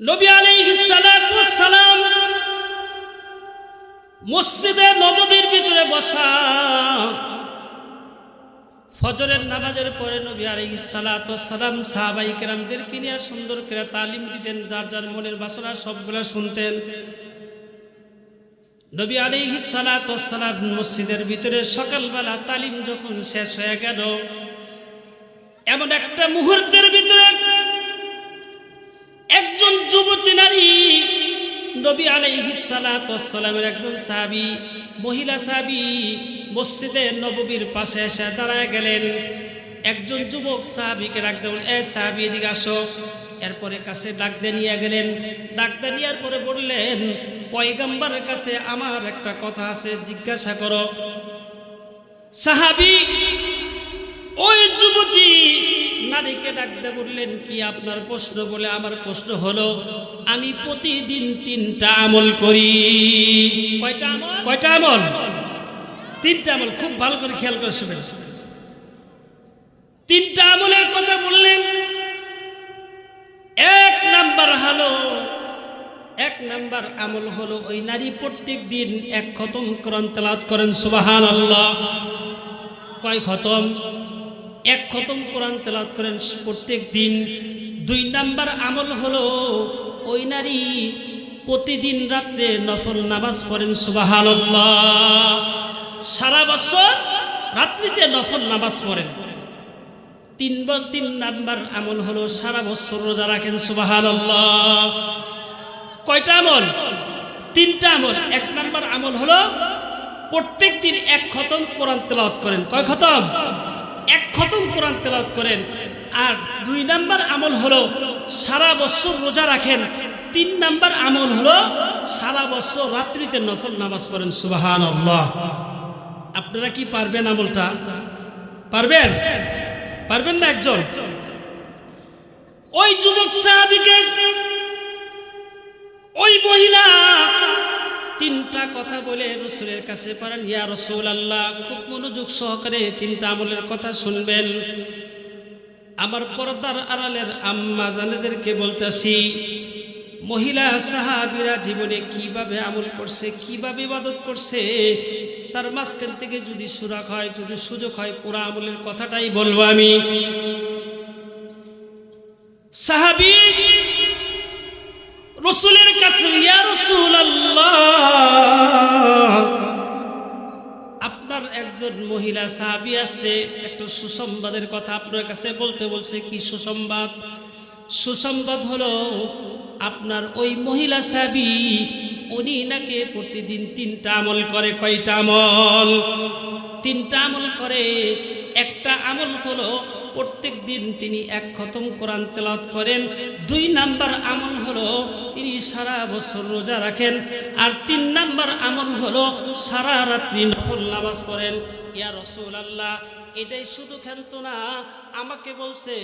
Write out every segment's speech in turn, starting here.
নবী সালাম মসজিদে নববীর ভিতরে বসা, ফজরের নামাজের পরে নবী সালাম সাহাবাই কেরামদেরকে নিয়ে সুন্দর করে তালিম দিতেন, যার যার মনের বাসনা সবগুলো শুনতেন। নবী সালাম মসজিদের ভিতরে সকালবেলা তালিম যখন শেষ হয়ে গেল, এমন একটা মুহূর্তের ভিতরে যুবতী নারী। নবী আলাইহিস সালাতু সালামের একজন সাহাবী, মহিলা সাহাবী মসজিদে নববীর পাশে এসে দাঁড়ায় গেলেন। একজন যুবক সাহাবীকে ডাকতে বললেন, এ সাহাবী, এদিকে আসো। এরপরে কাছে ডাকতে নিয়ে গেলেন। ডাকতে নেওয়ার পরে বললেন, পয়গাম্বারের কাছে আমার একটা কথা আছে, জিজ্ঞাসা করো। সাহাবী, ওই যুবতী নারীকে ডাকতে বললেন কি আপনার প্রশ্ন? বলে আমার প্রশ্ন হলো আমি প্রতিদিন তিনটা আমল করি। কয়টা আমল? কয়টা আমল? তিনটা আমল খুব ভালো করে খেয়াল করে শুনবেন তিনটা আমলের কথা বললেন এক নাম্বার হলো এক নাম্বার আমল হলো ওই নারী প্রত্যেক দিন এক খতম করেন সুবাহান আল্লাহ কয় খতম? এক খতম কোরআন তেলাত করেন প্রত্যেক দিন। দুই নাম্বার আমল হলো, ওই নারী প্রতিদিন রাত্রে নফল নামাজ পড়েন সুবাহান সারা বছর রাত্রিতে নফল নামাজ পড়েন। তিন তিন নাম্বার আমল হলো, সারা বছর রোজা রাখেন সুবাহান কয়টা আমল? তিনটা আমল। এক নাম্বার আমল হলো, প্রত্যেক দিন এক খতম কোরআন তেলাওয়াত করেন। কয় খতম? এক খতম কোরআন তেলাওয়াত করেন। আর দুই নাম্বার আমল হলো সারা বছর রোজা রাখেন। তিন নাম্বার আমল হলো সারা বছর রাত্রিতে নফল নামাজ পড়েন। সুবাহান আপনারা কি পারবেন আমলটা? পারবেন? পারবেন না একজন? ওই যুবক সাহাবিকে, ওই মহিলা তিনটা কথা বলে রসুলের কাছে পারেন, ইয়া রসুল আল্লাহ খুব মনোযোগ সহকারে তিনটা আমলের কথা শুনবেন। আমার পর্দার আড়ালের আম্মা জানেদেরকে বলতেছি, মহিলা সাহাবিরা জীবনে কীভাবে আমল করছে, কীভাবে ইবাদত করছে, তার মাঝখান থেকে যদি সুরাক হয়, যদি সুযোগ হয়, পুরা আমলের কথাটাই বলব আমি। সাহাবি রসুলের কাছে, ইয়া মহিলা সাহাবি আসছে একটু সুসংবাদের কথা আপনার কাছে বলতে বলছে, কি সুসংবাদ? সুসংবাদ হলো, আপনার ওই মহিলা সাহাবি, উনি নাকি প্রতিদিন তিনটা আমল করে, কয়টা আমল? তিনটা আমল করে, একটা আমল হলো প্রত্যেক দিন তিনি এক খতম কোরআন তেলাওয়াত করেন। দুই নাম্বার আমল হলো তিনি সারা বছর রোজা রাখেন। আর তিন নাম্বার আমল হলো সারা রাত্রি নফল নামাজ পড়েন। ইয়া রসুল আল্লাহ এটাই শুধু খেলত না, আমাকে বলছে,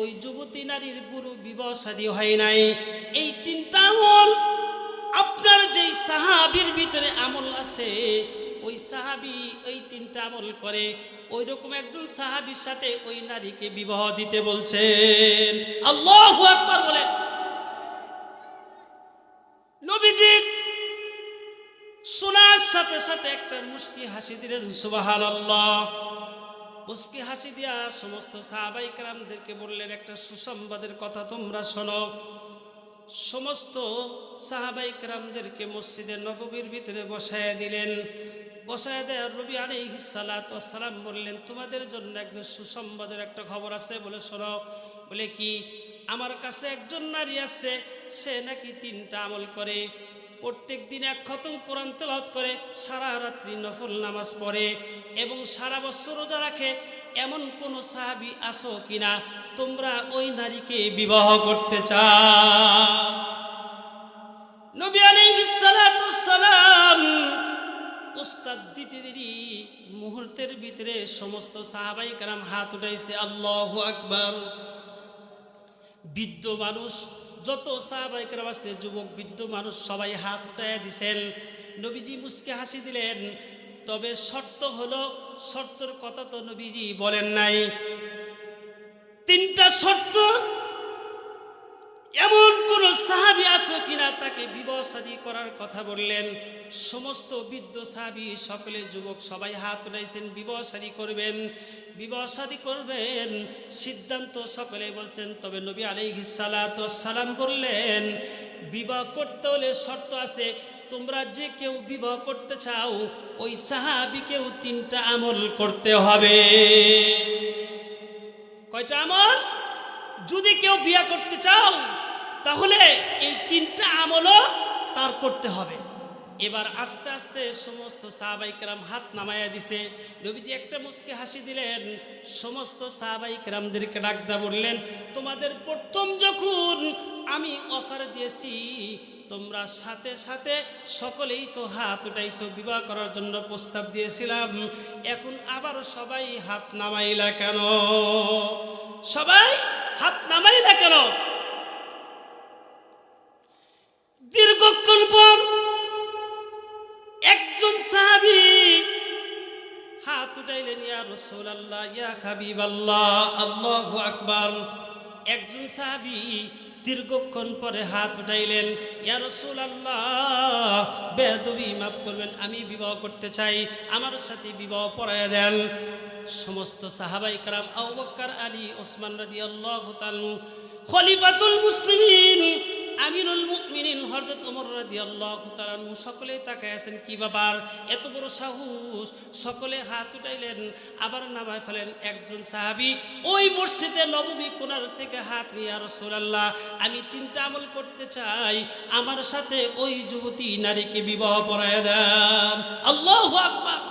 ওই যুবতী নারীর গুরু বিবাহ শাদী হয় নাই। এই তিনটা আমল আপনার যেই সাহাবির ভিতরে আমল আছে ওই সাহাবি ওই তিনটা আমল করে ওই রকম একজন সাহাবির সাথে ওই নারীকে বিবাহ দিতে বলছেন। আল্লাহ আকবার বলেন। নবীজি শোনার সাথে সাথে একটা মুস্কি হাসি দিলেন সুবাহান আল্লাহ মুস্কি হাসি দিয়া সমস্ত সাহাবাই কারামদেরকে বললেন, একটা সুসংবাদের কথা তোমরা শোনো। সমস্ত সাহাবাই কারামদেরকে মসজিদের নববীর ভিতরে বসায় দিলেন। বসায় দেয় রবি সালাম বললেন, তোমাদের জন্য একজন সুসংবাদের একটা খবর আছে, বলে শোনো বলে কি, আমার কাছে একজন নারী আছে, সে নাকি তিনটা আমল করে, প্রত্যেক দিন এক খতম কোরআন তেলাওয়াত করে, সারা রাত্রি নফল নামাজ পড়ে এবং সারা বছর রোজা রাখে। এমন কোন সাহাবি আসো কিনা? তোমরা ওই নারীকে বিবাহ করতে চাও। মুহূর্তের ভিতরে সমস্ত সাহাবাই কারাম হাত উঠাইছে, আল্লাহ আকবর। বৃদ্ধ মানুষ, যত সাহাবাই কারাম আছে, যুবক, বৃদ্ধ মানুষ সবাই হাত উঠাইয়া দিছেন। নবীজি মুসকে হাসি দিলেন, তবে শর্ত হলো, শর্তর কথা তো নবীজি বলেন নাই। আছো কিনা তাকে বিবাহ করার কথা বললেন। সমস্ত বৃদ্ধ সাহাবি সকলে যুবক সবাই হাত উঠাইছেন বিবাহ করবেন বিবাহ করবেন। সিদ্ধান্ত সকলে বলছেন, তবে নবী সালাম বললেন, বিবাহ করতে হলে শর্ত আছে, তোমরা যে কেউ বিবাহ করতে চাও, ওই সাহাবিকেও তিনটা আমল করতে হবে। কয়টা আমল? যদি কেউ বিয়া করতে চাও তাহলে এই তিনটা আমলও তার করতে হবে। এবার আস্তে আস্তে সমস্ত সাহাবাইকরাম হাত নামাইয়া দিছে। নবীজি একটা মুসকে হাসি দিলেন, সমস্ত সাহাবাইকরামদেরকে ডাকদা বললেন, তোমাদের প্রথম যখন আমি অফার দিয়েছি, তোমরা সাথে সাথে সকলেই তো হাত উঠাইছো, বিবাহ করার জন্য প্রস্তাব দিয়েছিলাম, এখন আবার সবাই হাত নামাইলা কেন? সবাই হাত নামাইলা কেন? হাত উঠাইলেন ইয়া রাসূলুল্লাহ, ইয়া হাবিবাল্লাহ, আল্লাহু আকবার। একজন সাহাবি দীর্ঘক্ষণ পরে হাত উঠাইলেন, ইয়া রাসূলুল্লাহ বেদবি মাফ করবেন, আমি বিবাহ করতে চাই, আমার সাথে বিবাহ পড়ায়া দেন। সমস্ত সাহাবাই কারাম, আবু বকর আলী, ওসমান রাদিয়াল্লাহু তাআলা খলিফাতুল মুসলিমিন আমিরুল মুমিনিন, হযরত ওমর রাদিয়াল্লাহু তাআলা সকলে তাকায় আছেন, কি বাবার এত বড় সাহস? সকলে হাত উঠাইলেন, আবার নামায় ফেলেন একজন সাহাবী। ওই মসজিদে নববী কোনার থেকে হাত নিয়ে রাসূলুল্লাহ, আমি তিনটা আমল করতে চাই। আমার সাথে ওই যুবতী নারীকে বিবাহ পড়ায় দেন। আল্লাহু আকবার।